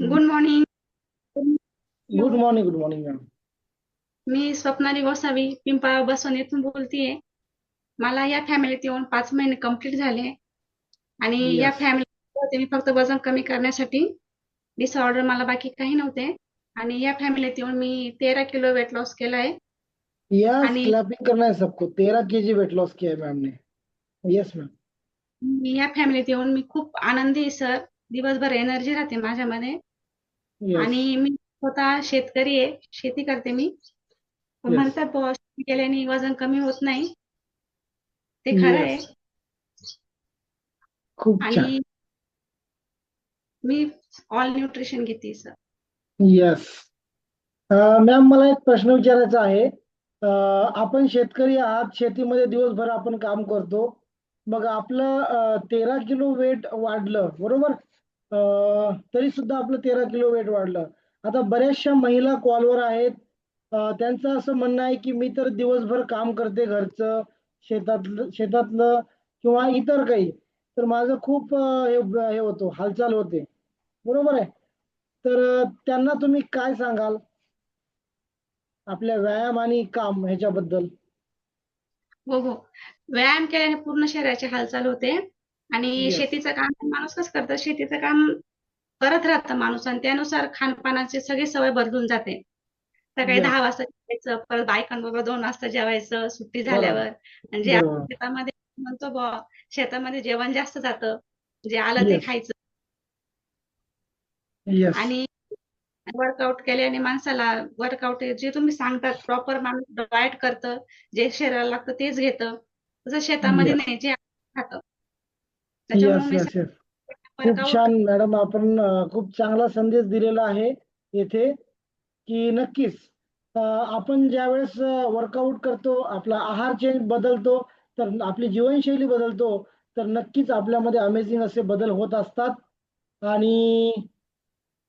Good morning good morning good morning ma'am मी स्वप्नाली गोसावी पिंपळा बसवण येथून बोलतेय. मला या फॅमिलीत येऊन पाच महिने कंप्लीट झाले. आणि या Yes. फॅमिलीत मी फक्त वजन कमी करण्यासाठी डिसऑर्डर मला बाकी काही नव्हते. आणि या फॅमिलीत येऊन मी तेरा किलो वेट लॉस केलाय. यस आणि- क्लैपिंग करना है सबको. तेरह वेट लॉस किया है मैम ने. यस मैम मी या फॅमिलीत येऊन मी खूप आनंदी आहे सर दिवसभर एनर्जी राहते माझ्यामध्ये. आणि मी स्वतः शेतकरी आहे. शेती करते मी. म्हणतात शेती केल्याने वजन कमी होत नाही. ते खरं आहे. खूप आणि मी ऑल न्यूट्रिशन घेते सर यस मॅम मला एक प्रश्न विचारायचा आहे. आपण शेतकरी आहात. शेतीमध्ये दिवसभर आपण काम करतो. मग आपलं तेरा किलो वेट वाढलं. बरोबर? तरी सुद्धा आपलं तेरा किलो वेट वाढलं. आता बऱ्याचशा महिला कॉलवर आहेत. त्यांचं असं म्हणणं आहे की मी तर दिवसभर काम करते घरचं शेतातलं शेतातलं किंवा इतर काही. तर माझं खूप हे हे होतो हालचाल होते. बरोबर आहे? तर त्यांना तुम्ही काय सांगाल? आपल्या व्यायाम आणि काम ह्याच्याबद्दल. हो हो. व्यायाम केल्याने पूर्ण शरीराची हालचाल होते. आणि Yes. शेतीचं काम माणूस कसं करतं शेतीचं काम करत राहतं माणूस आणि त्यानुसार खानपानाची सगळी सवय बदलून जाते सकाळी Yes. दहा वाजता जेवायचं परत बायकांबरोबर दोन वाजता जेवायचं सुट्टी झाल्यावर म्हणजे आपण बरोबर. शेतामध्ये म्हणतो बुवा शेतामध्ये जेवण जास्त जातं जे आलं ते Yes. खायचं येस आणि वर्कआउट केल्याने माणसाला वर्कआउट जे तुम्ही सांगतात प्रॉपर माणूस डाएट करतं जे शरीराला लागतं तेच घेतं तसं शेतामध्ये Yes. नाही जे खातं येस येस येस खूप छान मॅडम आपण खूप चांगला संदेश दिलेला आहे येथे की नक्कीच आपण ज्यावेळेस वर्कआउट करतो आपला आहार चेंज बदलतो तर आपली जीवनशैली बदलतो तर नक्कीच आपल्यामध्ये अमेझिंग असे बदल होत असतात. आणि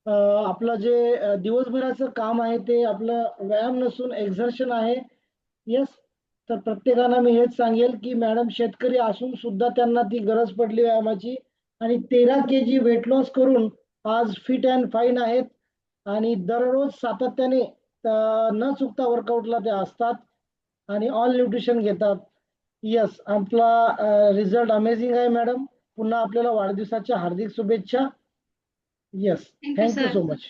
आपलं जे दिवसभराचं काम आहे ते आपलं व्यायाम नसून एक्झर्शन आहे. येस तर प्रत्येकाला मी हेच सांगेल की मॅडम शेतकरी असून सुद्धा त्यांना ती गरज पडली व्यायामाची. आणि तेरा के जी वेट लॉस करून आज फिट अँड फाईन आहेत. आणि दररोज सातत्याने न चुकता वर्कआउटला ते असतात. आणि ऑल न्यूट्रिशन घेतात. येस आपला रिझल्ट अमेझिंग आहे मॅडम. पुन्हा आपल्याला वाढदिवसाच्या हार्दिक शुभेच्छा. Yes thank you. So much